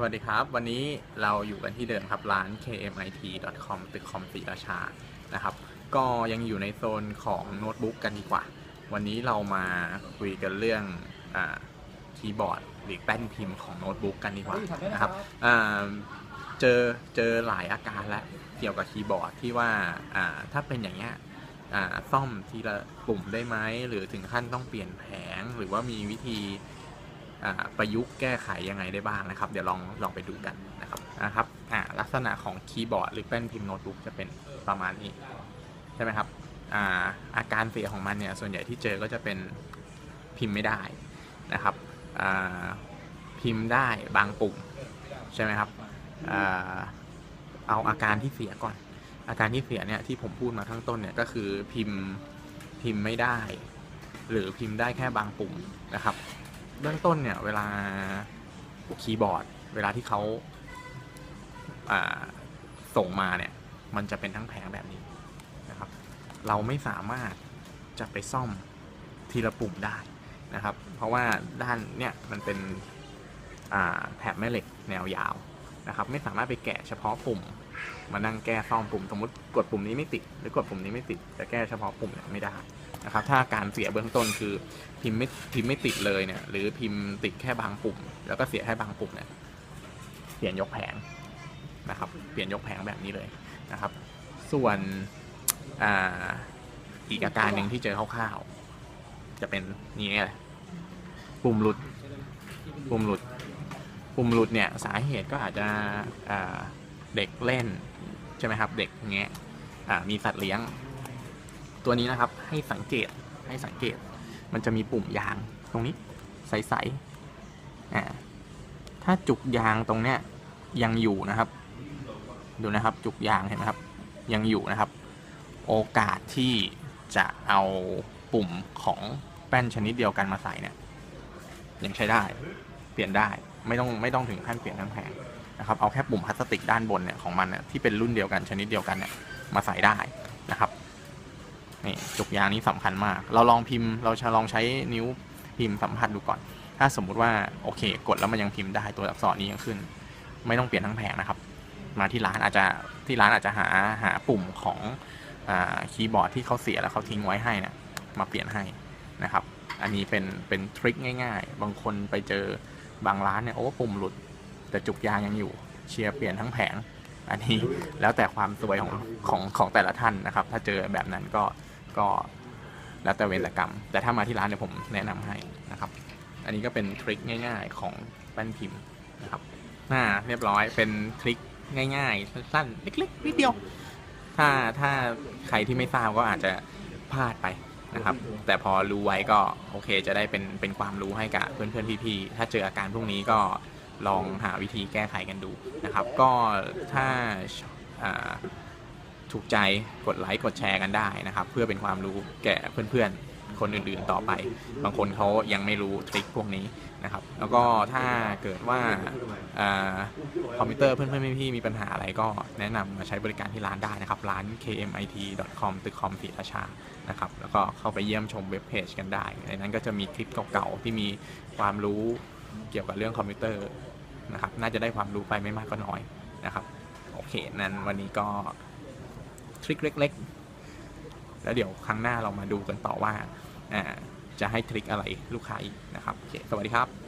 สวัสดีครับ วันนี้เราอยู่กันที่เดิมครับร้าน kmit.com ตึกคอมศรีราชานะครับ ก็ยังอยู่ในโซนของโน้ตบุ๊กกันดีกว่า วันนี้เรามาคุยกันเรื่องอาคีย์บอร์ดหรือแป้นพิมพ์ของโน้ตบุ๊กกันดีกว่านะครับอ่าเจอเจอหลายอาการแล้วเกี่ยวกับคีย์บอร์ดที่ว่าอ่าถ้าเป็นอย่างเงี้ยอ่าซ่อมทีละปุ่มได้ไหมหรือถึงขั้นต้องเปลี่ยนแผงหรือว่ามีวิธีอ่า ประยุกต์แก้ไขยังไงได้บ้างนะครับ เดี๋ยวลองลองไปดูกันนะครับนะครับลักษณะของคีย์บอร์ดหรือแป้นพิมพ์โน้ตบุ๊กจะเป็นประมาณนี้ใช่ไหมครับอาอาการเสียของมันเนี่ยส่วนใหญ่ที่เจอก็จะเป็นพิมพ์ไม่ได้นะครับพิมพ์ได้บางปุ่มใช่ไหมครับอเอาอาการที่เสียก่อน อาการที่เสียเนี่ยที่ผมพูดมาข้างต้นเนี่ยก็คือพิมพ์พิมพ์ไม่ได้ หรือพิมพ์ได้แค่บางปุ่มนะครับ เบื้องต้นเนี่ย เวลาคีย์บอร์ด เวลาที่เขาอ่าส่งมาเนี่ย มันจะเป็นทั้งแผงแบบนี้นะครับ เราไม่สามารถจะไปซ่อมทีละปุ่มได้นะครับ เพราะว่าด้านเนี่ยมันเป็นแถบแม่เหล็กแนวยาว นะครับไม่สามารถไปแกะเฉพาะปุ่ม มานั่งแก้ซ่อมปุ่มสมมติกดปุ่มนี้ไม่ติด หรือกดปุ่มนี้ไม่ติดจะแก้เฉพาะปุ่มเนี่ยไม่ได้นะครับถ้าการเสียเบื้องต้นคือพิมพ์ไม่พิมพ์ไม่ติดเลยเนี่ยหรือพิมพ์ติดแค่บางปุ่ม แล้วก็เสียแค่บางปุ่มเนี่ยเปลี่ยนยกแผงนะครับเปลี่ยนยกแผงแบบนี้เลยนะครับ ส่วนออีกอาการหนึ่งที่เจอคร่าวๆจะเป็นนี่แหละปุ่มหลุดปุ่มหลุด ปุ่มหลุดเนี่ยสาเหตุก็อาจจะเด็กเล่นใช่ไหมครับเด็กแงะอ่ามีสัตว์เลี้ยง ตัวนี้นะครับให้สังเกตให้สังเกต มันจะมีปุ่มยางตรงนี้ใสๆอ่าถ้าจุกยางตรงเนี้ยยังอยู่นะครับ ดูนะครับจุกยางเห็นไหมครับยังอยู่นะครับ โอกาสที่จะเอาปุ่มของแป้นชนิดเดียวกันมาใส่เนี่ยยังใช้ได้ เปลี่ยนได้ ไม่ต้องไม่ต้องถึงขั้นเปลี่ยนทั้งแผงนะครับเอาแค่ปุ่มพลาสติกด้านบนเนี่ยของมันเนี่ยที่เป็นรุ่นเดียวกันชนิดเดียวกันเนี่ยมาใส่ได้นะครับนี่จุกยางนี้สำคัญมาก เราลองพิมพ์เราจะลองใช้นิ้วพิมพ์สัมผัสดูก่อน ถ้าสมมุติว่าโอเค กดแล้วมันยังพิมพ์ได้ตัวอักษรนี้ยังขึ้น ไม่ต้องเปลี่ยนทั้งแผงนะครับ มาที่ร้านอาจจะที่ร้านอาจจะหาหาปุ่มของอคีย์บอร์ดที่เขาเสียแล้วเขาทิ้งไว้ให้นะมาเปลี่ยนให้นะครับ อันนี้เป็นเป็นทริคง่าย ๆ บางคนไปเจอ บางร้านเนี่ยโอ้ปุ่มหลุด แต่จุกยางยังอยู่ เชียร์เปลี่ยนทั้งแผง อันนี้แล้วแต่ความสวยของของของแต่ละท่านนะครับ ถ้าเจอแบบนั้นก็ก็แล้วแต่เวรกรรม แต่ถ้ามาที่ร้านเนี่ยผมแนะนำให้นะครับ อันนี้ก็เป็นทริคง่าย ๆ ของแป้นพิมพ์นะครับน่าเรียบร้อยเป็นทริคง่ายๆ สั้นๆ เล็กๆนิดเดียว ถ้าถ้าใครที่ไม่ทราบก็อาจจะพลาดไป นะครับ แต่พอรู้ไว้ก็โอเค จะได้เป็นเป็นความรู้ให้กับเพื่อนๆพี่ๆถ้าเจออาการพวกนี้ก็ลองหาวิธีแก้ไขกันดูนะครับ ก็ถ้าอ่าถูกใจกดไลค์กดแชร์กันได้นะครับ เพื่อเป็นความรู้แก่เพื่อนๆ คนอื่นๆต่อไป บางคนเขายังไม่รู้ทริคพวกนี้นะครับ แล้วก็ถ้าเกิดว่าอคอมพิวเตอร์เพื่อนๆพี่ๆมีปัญหาอะไรก็แนะนำมาใช้บริการที่ร้านได้นะครับ ร้าน kmit.com ตึกคอมศรีราชานะครับแล้วก็เข้าไปเยี่ยมชมเว็บเพจกันได้ ในนั้นก็จะมีคลิปเก่าๆที่มีความรู้เกี่ยวกับเรื่องคอมพิวเตอร์นะครับ น่าจะได้ความรู้ไปไม่มากก็น้อยนะครับ โอเค นั้นวันนี้ก็ทริคเล็ก ๆ แล้วเดี๋ยวครั้งหน้าเรามาดูกันต่อว่าจะให้ทริคอะไรลูกค้าอีกนะครับโอเคสวัสดีครับ